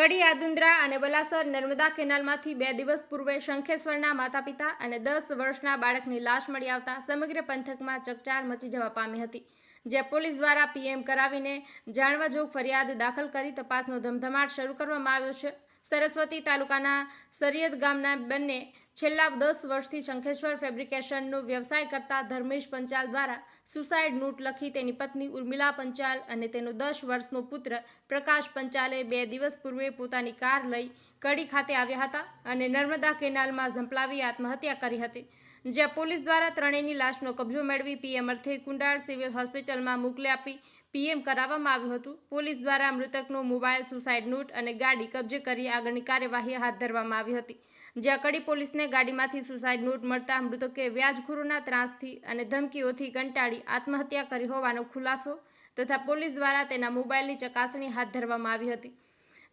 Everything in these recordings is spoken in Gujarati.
કડી, આદુંદ્રા અને બલાસર નર્મદા કેનાલમાંથી બે દિવસ પૂર્વે શંખેશ્વરના માતા પિતા અને દસ વર્ષના બાળકની લાશ મળી આવતા સમગ્ર પંથકમાં ચકચાર મચી જવા પામી હતી, જે પોલીસ દ્વારા પીએમ કરાવીને જાણવા જોગ ફરિયાદ દાખલ કરી તપાસનો ધમધમાટ શરૂ કરવામાં આવ્યો છે. સરસ્વતી તાલુકાના સરિયદ ગામના બંને છેલ્લા દસ વર્ષથી શંખેશ્વર ફેબ્રિકેશનનો વ્યવસાય કરતા ધર્મેશ પંચાલ દ્વારા સુસાઇડ નોટ લખી તેની પત્ની ઉર્મિલા પંચાલ અને તેનો દસ વર્ષનો પુત્ર પ્રકાશ પંચાલે બે દિવસ પૂર્વે પોતાની કાર લઈ કડી ખાતે આવ્યા હતા અને નર્મદા કેનાલમાં ઝંપલાવી આત્મહત્યા કરી હતી. જ્યાં પોલીસ દ્વારા ત્રણેયની લાશનો કબજો મેળવી પીએમ અર્થે કુંડાળ સિવિલ હોસ્પિટલમાં મોકલી આપી પીએમ કરાવવામાં આવ્યું હતું. પોલીસ દ્વારા મૃતકનો મોબાઈલ, સુસાઇડ નોટ અને ગાડી કબજે કરી આગળની કાર્યવાહી હાથ ધરવામાં આવી હતી. જ્યાં કડી પોલીસને ગાડીમાંથી સુસાઇડ નોટ મળતા મૃતકે વ્યાજખોરોના ત્રાસથી અને ધમકીઓથી કંટાળી આત્મહત્યા કરી હોવાનો ખુલાસો તથા પોલીસ દ્વારા તેના મોબાઈલની ચકાસણી હાથ ધરવામાં આવી હતી.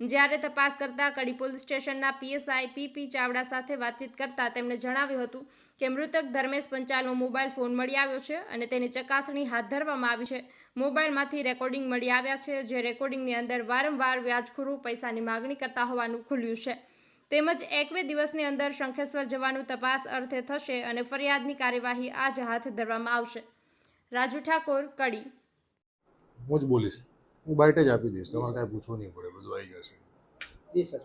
જ્યારે તપાસ કરતા કડી પોલીસ સ્ટેશનના પીએસઆઈ પીપી ચાવડા સાથે વાતચીત કરતા તેમણે જણાવ્યું હતું કે મૃતક ધર્મેશ પંચાલનો મોબાઈલ ફોન મળી આવ્યો છે અને તેની ચકાસણી હાથ ધરવામાં આવી છે. મોબાઈલમાંથી રેકોર્ડિંગ મળી આવ્યા છે જે રેકોર્ડિંગની અંદર વારંવાર વ્યાજખોરો પૈસાની માગણી કરતા હોવાનું ખુલ્યું છે. તેમજ એક બે દિવસની અંદર શંખેશ્વર જવાનું તપાસ અર્થે થશે અને ફરિયાદની કાર્યવાહી આજ હાથ ધરવામાં આવશે. રાજુ ઠાકોર કડી. હું જ બોલીશ. હું બાઇટ જ આપી દઈશ. તમારે કાંઈ પૂછવું નહીં પડે. બધું આવી જશે. જી સર.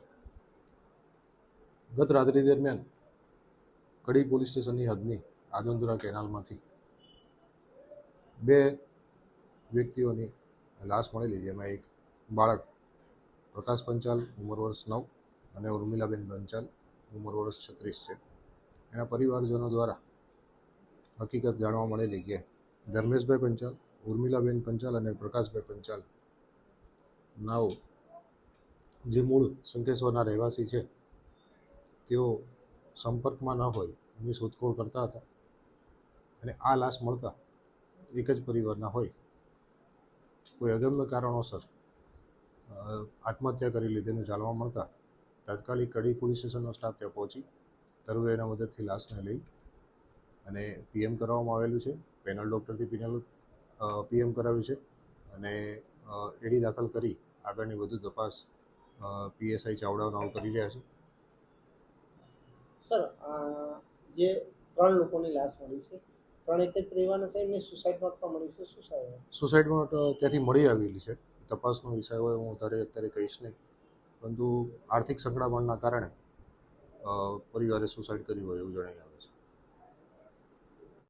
ગત રાત્રિ દરમિયાન કડી પોલીસ સ્ટેશનની હદની આદંદુરા કેનાલમાંથી બે વ્યક્તિઓની લાશ મળેલી જેમાં એક બાળક પ્રકાશ પંચાલ, ઉંમર વર્ષ નવ અને ઉર્મિલાબેન પંચાલ, ઉંમર વર્ષ છત્રીસ છે. એના પરિવારજનો દ્વારા હકીકત જાણવા મળેલી કે ધર્મેશભાઈ પંચાલ, ઉર્મિલાબેન પંચાલ અને પ્રકાશભાઈ પંચાલ નાઓ જે મૂળ શંકેશ્વરના રહેવાસી છે, તેઓ સંપર્કમાં ન હોય એમની શોધખોળ કરતા હતા અને આ લાશ મળતા એક જ પરિવારના હોય. કોઈ અગમ્ય કારણોસર આત્મહત્યા કરી લીધેનું જાણવા મળતા તાત્કાલિક કડી પોલીસ સ્ટેશનનો સ્ટાફ ત્યાં પહોંચી તરવેના મદદથી લાશને લઈ અને પીએમ કરવામાં આવેલું છે. પેનલ ડૉક્ટરથી પેનલ પીએમ કરાવ્યું છે અને એડી દાખલ કરી આગળની વધુ તપાસ પીએસઆઈ ચાવડાનાઓ કરી રહ્યા છે. સર જે ત્રણ લોકોની લાશ મળી છે ત્રણ એક જ પરિવારના છે એમને સુસાઇડ નોટ પણ મળી છે સુસાઇડ સુસાઇડમાં ત્યાંથી મળી આવેલી છે. તપાસનો વિષય હોય, હું તારે અત્યારે કહીશ નહીં. પરંતુ આર્થિક સંકળામણના કારણે પરિવારે સુસાઇડ કર્યું હોય એવું છે